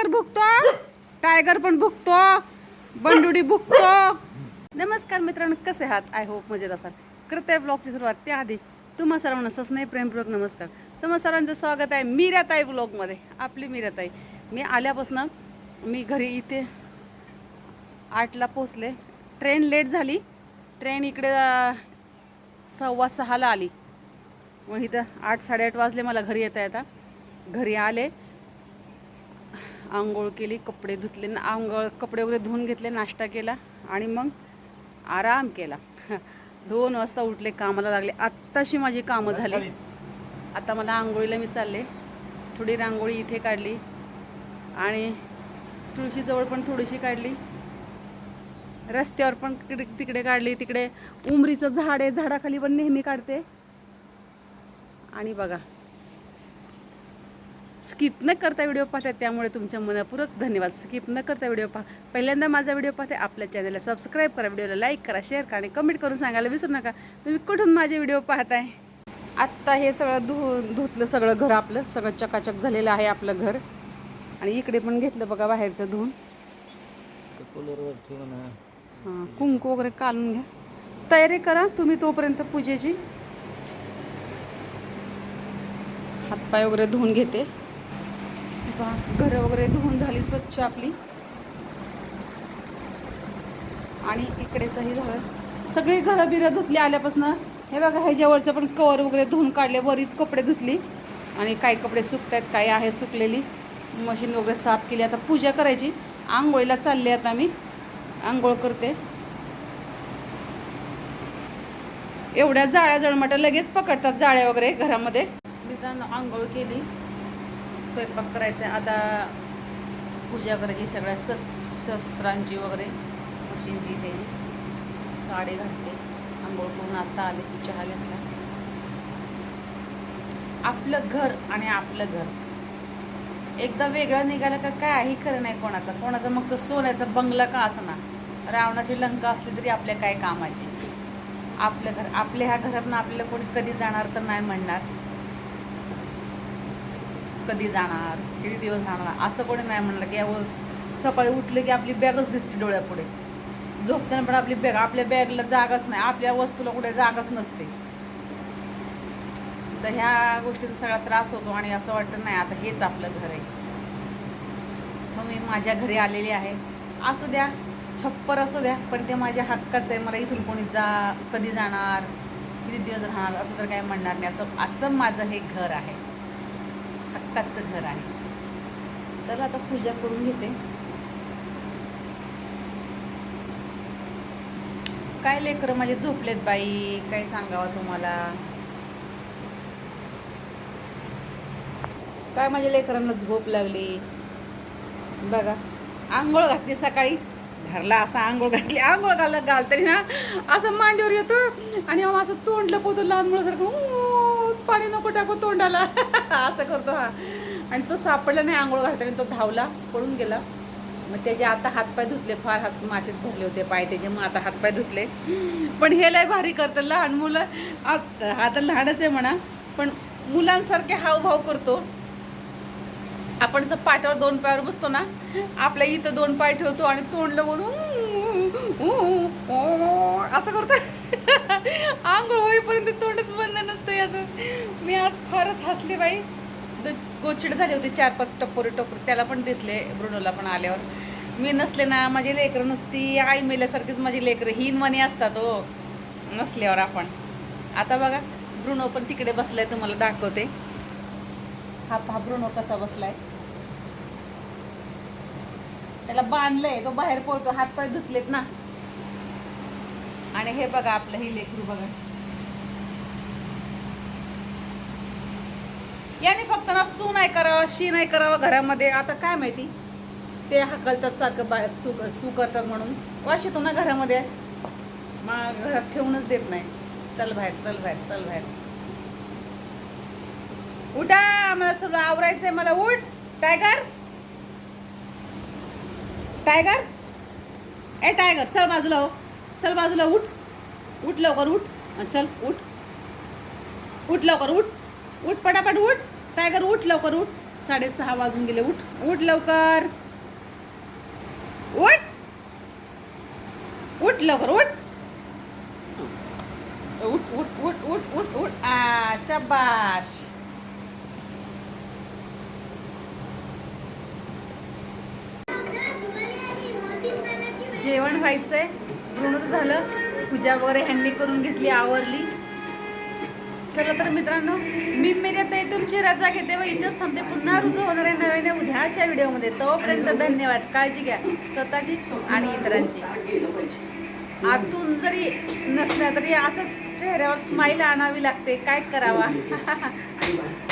Tiger भुकतो tiger पण भुकतो बंडुडी भुकतो नमस्कार मित्रांनो कसे आहात? आय होप मजेत असाल. करते ब्लॉगची सुरुवात त्याआधी तुम्हा सर्वांना नाही प्रेमपूर्वक नमस्कार. तुम्हा सर्वांचं स्वागत आहे मीराताई ब्लॉगमध्ये. आपली मीराताई. मी आल्यापासून मी घरी इथे आठला पोचले ट्रेन लेट झाली. ट्रेन इकडे सव्वा सहाला आली. मग इथं आठ साडेआठ वाजले मला घरी येता येता. घरी आले. आंघोळ केली कपडे धुतले न- आंघोळ कपडे वगैरे धुवून घेतले नाश्ता केला आणि मग आराम केला. दोन वाजता उठले कामाला लागले. आत्ताशी माझी कामं झाली. आता मला आंघोळीला मी चालले. थोडी रांगोळी इथे काढली आणि तुळशीजवळ पण थोडीशी काढली. रस्त्यावर पण तिकडे तिकडे काढली. तिकडे उमरीचं झाड आहे. झाडाखाली पण नेहमी काढते. आणि बघा स्किप न करता व्हिडिओ पाहतात त्यामुळे तुमच्या मनपूर्वक धन्यवाद. स्किप न करता व्हिडिओ पहा. पहिल्यांदा माझा व्हिडिओ पाहते आपल्या चॅनलला सबस्क्राईब करा व्हिडिओला लाईक करा शेअर करा आणि कमेंट करून सांगायला विसरू नका. तुम्ही कुठून माझे व्हिडिओ पाहताय? आत्ता हे सगळं धु धुतलं सगळं घर आपलं सगळं चकाचक झालेलं आहे आपलं घर. आणि इकडे पण घेतलं बघा बाहेरचं धुवून. कूलरवर ठेवू ना. हां कुंकू वगैरे काढून घ्या. तयारी करा तुम्ही तोपर्यंत पूजेची. हातपाय वगैरे धुवून घेते. पहा, घरं वगैरे धुवून झाली स्वच्छ आपली. आणि इकडेचंही झालं. सगळी घरं बिरं धुतली आल्यापासून. हे बघा ह्याच्यावरचं पण कवर वगैरे धुवून काढले बरीच कपडे धुतली. आणि काही कपडे सुकत आहेत काही आहे सुकलेली. मशीन वगैरे साफ केली. आता पूजा करायची. आंघोळीला चालले आता मी. आंघोळ करते. एवढ्या जाळ्या जळमट लगेच पकडतात जाळ्या वगैरे घरामध्ये. मित्रांनो आंघोळ केली. स्वयंपाक करायचा आहे. आता पूजा करायची सगळ्या शस् शस्त्रांची वगैरे मशीनची ते साडी घातली आंघोळ करून आता आले चहा घेतला. आपलं घर आणि आपलं घर. एकदा वेगळं निघालं का काही खरं नाही कोणाचा. कोणाचा मग तो सोन्याचा बंगला का असना रावणाची लंका असली तरी आपल्या काय कामाची? आपलं घर आपल्या ह्या घरातनं आपल्याला कोणी कधी जाणार तर नाही म्हणणार. कधी जाणार? किती दिवस जाणार असं कोणी नाही म्हणलं की यावं सकाळी उठले की आपली बॅगच दिसते डोळ्यापुढे. झोपताना पण आपली बॅग आपल्या बॅगला जागाच नाही आपल्या वस्तूला कुठे जागाच नसते. तर ह्या गोष्टीचा सगळा त्रास होतो आणि असं वाटतं नाही आता हेच आपलं घर आहे. सो मी माझ्या घरी आलेली आहे. असू द्या छप्पर असू द्या पण ते माझ्या हक्काचं आहे. मला इथून कोणी जा कधी जाणार किती दिवस राहणार असं तर काही म्हणणार नाही. असं असं माझं हे घर आहे. हक्काचं घर आहे. चला आता पूजा करून घेते. काय लेकरं माझे झोपलेत बाई? काय सांगावं तुम्हाला? काय माझ्या लेकरांना झोप लागली? बघा आंघोळ घातली सकाळी. घरला असं आंघोळ घातली. आंघोळ घाल घालतरी ना असं मांडीवर येतो आणि असं तोंड लपवतो लहान मुलासारखं. "ऊ, पाणी नको टाकू तोंडाला. असं करतो हा. आणि तो सापडला नाही आंघोळ घालताना तो धावला पळून गेला. मग त्याचे आता हातपाय धुतले फार हात मातीत भरले होते पाय त्याचे मग आता हातपाय धुतले. पण हे लय भारी करतं लहान मुलं. आता हा तर लहानच आहे म्हणा. पण मुलांसारखे हावभाव करतो. आपण जर पाठावर दोन पायावर बसतो ना आपल्या इथं दोन पाय ठेवतो आणि तोंडलं बोलून असं करतो आंघोळ होईपर्यंत तोंडच बंद नसतं याचं मी आज फारच हसले बाई गोचिड झाले होते चार पाच टप्पोरे टप्पोर. त्याला पण दिसले ब्रुनोला पण आल्यावर. मी नसले ना माझी लेकरं नुसती आई मेल्यासारखीच माझी लेकरं. हिनवाणी असतात हो. नसल्यावर आपण. आता बघा ब्रुनो पण तिकडे बसलाय तुम्हाला दाखवते. हा हा ब्रुनो कसा बसलाय. त्याला बांधलंय तो बाहेर पळतो हात पाय धुतलेत ना. आणि हे बघा आपलं ही लेकरू बघा. याने फक्त ना सू नाही करावा शी नाही करावा घरामध्ये. आता काय माहिती? ते हकलतात सारखं बा सू सू करतात म्हणून. वास येतो ना घरामध्ये. मग घरात ठेवूनच देत नाही. चल बाहेर चल बाहेर चल बाहेर. उठा मला सगळं आवरायचंय. मला उठ. टायगर. टायगर. ए टायगर चल बाजूला हो. चल बाजूला उठ. उठ लवकर उठ. चल उठ. उठ लवकर उठ. उठ पटापट उठ. टायगर उठ लवकर उठ. साडेसहा वाजून गेले. उठ उठ लवकर. उठ. उठ लवकर उठ. उठ उठ उठ उठ उठ उठ. आ शाबाश. जेवण व्हायचंय. पूर्ण झालं. पूजा वगैरे ह्यांनी करून घेतली आवरली. चला तर मित्रांनो मी मेऱ्यात आहे तुमची रजा घेते व इथेच थांबते. पुन्हा रुजू होणार आहे नव्याने उद्याच्या व्हिडिओमध्ये. तोपर्यंत धन्यवाद. काळजी घ्या. स्वतःची आणि इतरांची. आतून जरी नसल्या तरी असंच चेहऱ्यावर स्माईल आणावी लागते. काय करावा?